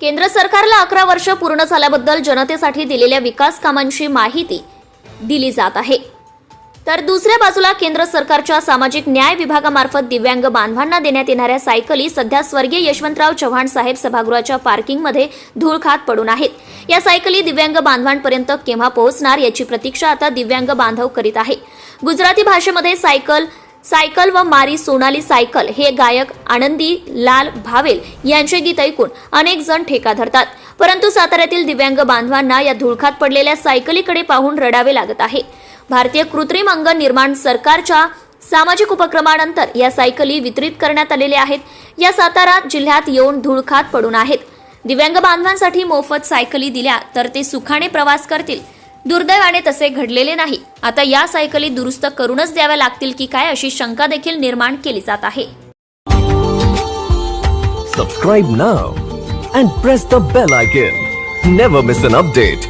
केंद्र सरकारला अकरा वर्ष पूर्ण झाल्याबद्दल जनतेसाठी दिलेल्या विकास कामांची माहिती दिली जात आहे. तर दुसऱ्या बाजूला केंद्र सरकारच्या सामाजिक न्याय विभागामार्फत दिव्यांग बांधवांना देण्यात येणाऱ्या सायकली सध्या स्वर्गीय यशवंतराव चव्हाण साहेब सभागृहाच्या पार्किंगमध्ये धूळ खात पडून आहेत. या सायकली दिव्यांग बांधवांपर्यंत केव्हा पोहोचणार याची प्रतीक्षा आता दिव्यांग बांधव करीत आहे. गुजराती भाषेमध्ये सायकल सायकल व मारी सोनाली सायकल हे गायक आनंदी लाल भावेल यांचे गीत ऐकून अनेक जण ठेका धरतात. परंतु साताऱ्यातील दिव्यांग बांधवांना या धुळखात पडलेल्या सायकलीकडे पाहून रडावे लागत आहे. भारतीय कृत्रिम अंग निर्माण सरकारच्या सामाजिक उपक्रमानंतर या सायकली वितरित करण्यात आलेल्या आहेत. या सातारा जिल्ह्यात येऊन धुळखात पडून आहेत. दिव्यांग बांधवांसाठी मोफत सायकली दिल्या तर ते सुखाने प्रवास करतील. दुर्दैवाने तसे घडलेले नाही. आता या सायकली दुरुस्त करूनच द्याव्या लागतील की काय अशी शंका देखील निर्माण केली जात आहे. Subscribe now and press the bell icon never miss an update